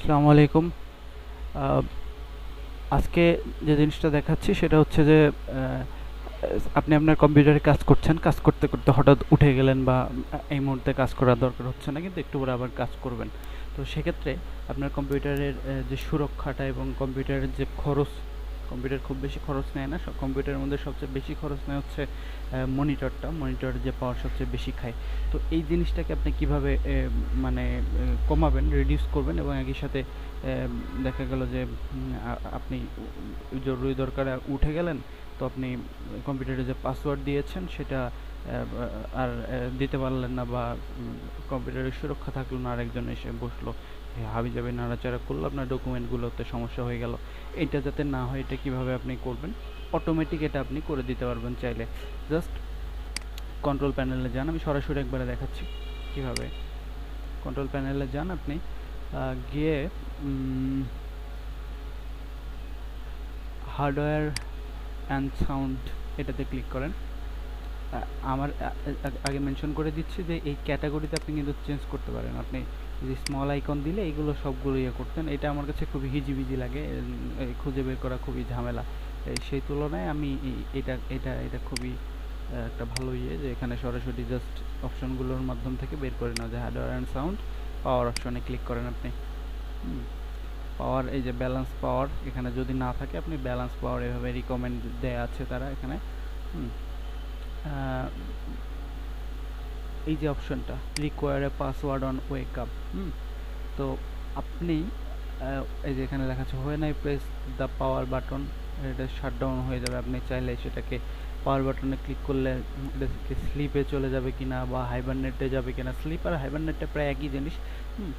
আসসালামু আলাইকুম। আজকে যে জিনিসটা দেখাচ্ছি সেটা হচ্ছে যে আপনি আপনার কম্পিউটারে কাজ করছেন, কাজ করতে করতে হঠাৎ উঠে গেলেন বা এই মুহূর্তে কাজ করার দরকার হচ্ছে না, কিন্তু একটু পরে আবার কাজ করবেন। তো সেক্ষেত্রে আপনার কম্পিউটারের যে সুরক্ষাটা এবং কম্পিউটারের যে খরচ কম্পিউটার খুব বেশি খরচ নেয় না। কম্পিউটারের মধ্যে সবচেয়ে বেশি খরচ নেয় হচ্ছে মনিটরটা। মনিটর যে পাওয়ার সবচেয়ে বেশি খায়। তো এই জিনিসটাকে আপনি কীভাবে মানে কমাবেন রিডিউস করবেন এবং একই সাথে দেখা গেল যে আপনি জরুরি দরকারে উঠে গেলেন, তো আপনি কম্পিউটারে যে পাসওয়ার্ড দিয়েছেন, সেটা আর দিতে পারলেন না বা কম্পিউটারের সুরক্ষা থাকল না, আরেকজন এসে বসল। হাবি যাবে নাড়াচাড়া করল, আপনার ডকুমেন্টগুলোতে সমস্যা হয়ে গেল। এটা যাতে না হয়, এটা কীভাবে আপনি করবেন? অটোমেটিক এটা আপনি করে দিতে পারবেন চাইলে। জাস্ট কন্ট্রোল প্যানেলে যান, আমি সরাসরি একবারে দেখাচ্ছি কীভাবে। কন্ট্রোল প্যানেলে যান আপনি গিয়ে হার্ডওয়্যার অ্যান্ড সাউন্ড এটাতে ক্লিক করেন। আমার আগে মেনশন করে দিচ্ছি যে এই ক্যাটাগরিতে আপনি কিন্তু চেঞ্জ করতে পারেন। আপনি যে স্মল আইকন দিলে এগুলো সবগুলো ইয়ে করতেন। এটা আমার কাছে খুবই হিজিবিজি লাগে। খুঁজে বের করা খুবই ঝামেলা। সেই তুলনায় আমি এটা এটা এটা খুবই একটা ভালো ইয়ে যে এখানে সরাসরি জাস্ট অপশনগুলোর মাধ্যম থেকে বের করে নেওয়া যায়। হার্ডওয়্যার অ্যান্ড সাউন্ড পাওয়ার অপশনে ক্লিক করেন আপনি। পাওয়ার এই যে ব্যালেন্স পাওয়ার এখানে যদি না থাকে আপনি ব্যালেন্স পাওয়ার এভাবে রিকমেন্ড দেয়া আছে তারা এখানে। হুম। এই যে অপশনটা require a password on wake up হুম? তো আপনি এই যে এখানে লেখা আছে when I press the power button এটা শাটডাউন হয়ে যাবে। আপনি চাইলে সেটাকে পাওয়ার বাটনে ক্লিক করলে এটা স্লিপে চলে যাবে কিনা বা হাইবারনেটে যাবে কিনা। স্লিপ আর হাইবারনেটটা প্রায় একই জিনিস, হুম?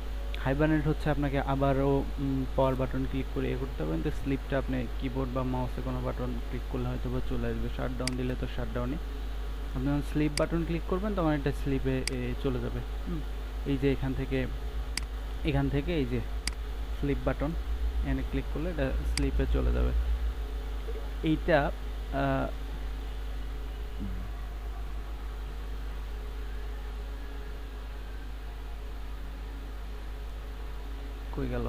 হাইবারনেট হচ্ছে আপনাকে আবারও পাওয়ার বাটন ক্লিক করে এ করতে হবে। কিন্তু স্লিপটা আপনি কিবোর্ড বা মাউসে কোনো বাটন ক্লিক করলে হয়তো বা চলে আসবে। শাটডাউন দিলে তো শাটডাউনে আপনি যখন স্লিপ বাটন ক্লিক করবেন, তখন এটা স্লিপে চলে যাবে। এই যে এখান থেকে এখান থেকে এই যে স্লিপ বাটন এখানে ক্লিক করলে এটা স্লিপে চলে যাবে। এইটা কই গেল?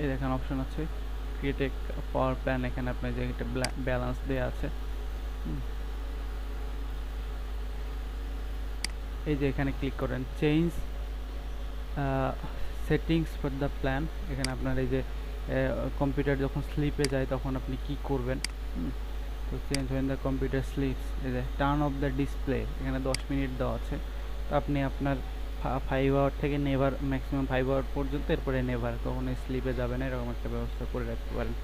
এই দেখেন অপশন আছে। ক্রিয়েট পাওয়ার প্ল্যান এখানে আপনার যে একটা ব্যালেন্স দেওয়া আছে। এই যে এখানে ক্লিক করেন change settings for the plan এখানে আপনার এই যে কম্পিউটার যখন স্লিপে যায় তখন আপনি কি করবেন? তো change when the computer sleeps এই যে টার্ন অফ দ্য ডিসপ্লে এখানে দশ মিনিট দেওয়া আছে। তো আপনি আপনার ফাইভ আওয়ার থেকে নেভার ম্যাক্সিমাম ফাইভ আওয়ার পর্যন্ত, এরপরে নেভার কখনো স্লিপে যাবে না, এরকম একটা ব্যবস্থা করে রাখতে পারেন।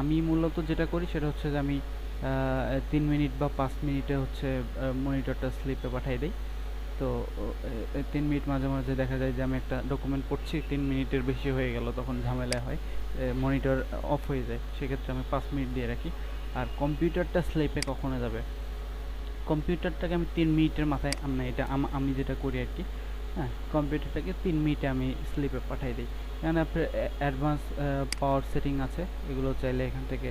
আমি মূলত যেটা করি সেটা হচ্ছে যে আমি তিন মিনিট বা পাঁচ মিনিটে হচ্ছে মনিটরটা স্লিপে পাঠিয়ে দিই। তো তিন মিনিট মাঝে মাঝে দেখা যায় যে আমি একটা ডকুমেন্ট পড়ছি, তিন মিনিটের বেশি হয়ে গেল, তখন ঝামেলা হয় মনিটর অফ হয়ে যায়। সেক্ষেত্রে আমি পাঁচ মিনিট দিয়ে রাখি। আর কম্পিউটারটা স্লিপে কখনো যাবে। কম্পিউটারটাকে আমি তিন মিনিটের মাথায় আমি এটা আমি যেটা করি আর কি হ্যাঁ কম্পিউটারটাকে তিন মিনিটে আমি স্লিপে পাঠাই দিই। এখানে আপনার অ্যাডভান্স পাওয়ার সেটিং আছে, এগুলো চাইলে এখান থেকে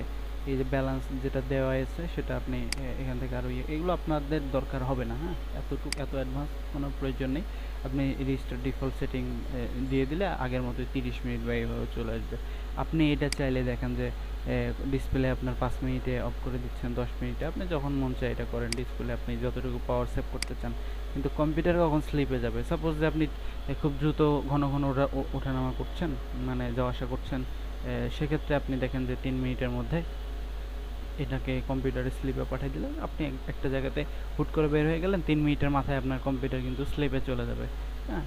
এই যে ব্যালেন্স যেটা দেওয়া আছে সেটা আপনি এখান থেকে আরও এগুলো আপনাদের দরকার হবে না হ্যাঁ? এতটুকু, এত অ্যাডভান্স কোনো প্রয়োজন নেই। আপনি রেজিস্টার ডিফল্ট সেটিং দিয়ে দিলে আগের মতো তিরিশ মিনিট বা এইভাবে চলে আসবে। আপনি এটা চাইলে দেখেন যে ডিসপ্লে আপনার পাঁচ মিনিটে অফ করে দিচ্ছেন, দশ মিনিটে। আপনি যখন মন চায় এটা করেন ডিসপ্লে আপনি যতটুকু পাওয়ার সেভ করতে চান। কিন্তু কম্পিউটার কখন স্লিপে যাবে? সাপোজ যে আপনি খুব দ্রুত ঘন ঘন ওঠানামা করছেন মানে যাওয়া আসা করছেন সেক্ষেত্রে আপনি দেখেন যে তিন মিনিটের মধ্যে এটাকে কম্পিউটারে স্লিপে পাঠিয়ে দিলেন। আপনি একটা জায়গাতে হুট করে বের হয়ে গেলেন, তিন মিনিটের মাথায় আপনার কম্পিউটার কিন্তু স্লিপে চলে যাবে। হ্যাঁ?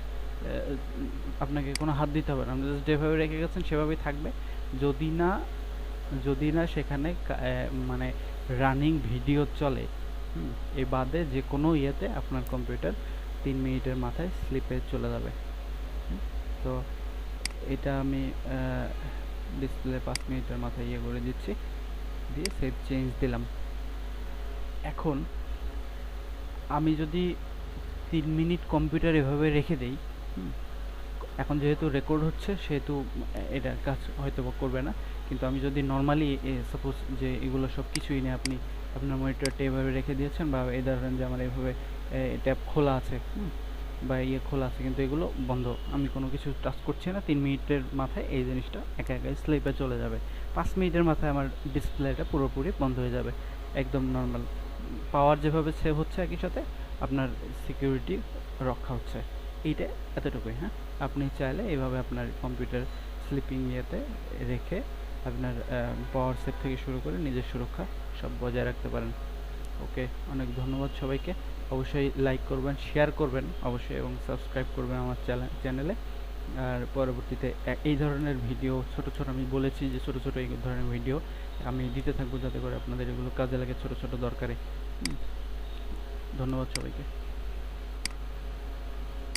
আপনাকে কোনো হাত দিতে হবে না। আপনি জাস্ট যেভাবে রেখে গেছেন, সেভাবেই থাকবে। যদি না যদি না সেখানে মানে রানিং ভিডিও চলে এ বাদে যে কোনো ইয়েতে আপনার কম্পিউটার তিন মিনিটের মাথায় স্লিপে চলে যাবে। তো এটা আমি ডিসপ্লে পাঁচ মিনিটের মাথায় ইয়ে করে দিচ্ছি। দিয়ে সেভ চেঞ্জ দিলাম। এখন আমি যদি তিন মিনিট কম্পিউটার এভাবে রেখে দেই এখন যেহেতু রেকর্ড হচ্ছে, সেহেতু এটা কাজ হয়তো করবে না। কিন্তু আমি যদি নর্মালি সাপোজ যে এগুলো সব কিছুই নেই আপনি আপনার মনিটরটা এভাবে রেখে দিয়েছেন বা এই ধরেন যে আমার এভাবে ট্যাব খোলা আছে বা ইয়ে খোলা আছে, কিন্তু এগুলো বন্ধ। আমি কোনো কিছু টাচ করছি না। তিন মিনিটের মাথায় এই জিনিসটা একা একাই স্লিপে চলে যাবে। পাঁচ মিনিটের মাথায় আমার ডিসপ্লেটা পুরোপুরি বন্ধ হয়ে যাবে। একদম নর্মাল পাওয়ার যেভাবে সেভ হচ্ছে একই সাথে আপনার সিকিউরিটি রক্ষা হচ্ছে। এইটা এতটুকুই হ্যাঁ? আপনি চাইলে এইভাবে আপনার কম্পিউটার স্লিপিং ইয়েতে রেখে আপনার পাওয়ার সেভ থেকে শুরু করে নিজের সুরক্ষা সব বজায় রাখতে পারেন। ওকে অনেক ধন্যবাদ সবাইকে। অবশ্যই লাইক করবেন শেয়ার করবেন অবশ্যই এবং সাবস্ক্রাইব করবেন আমার চ্যানেলে আর পরবর্তীতে এই ধরনের ভিডিও ছোট ছোট আমি বলেছি যে ছোট ছোট এই ধরনের ভিডিও আমি দিতে থাকব যাতে করে আপনাদের এগুলো কাজে লাগে ছোট ছোট দরকারে। ধন্যবাদ সবাইকে।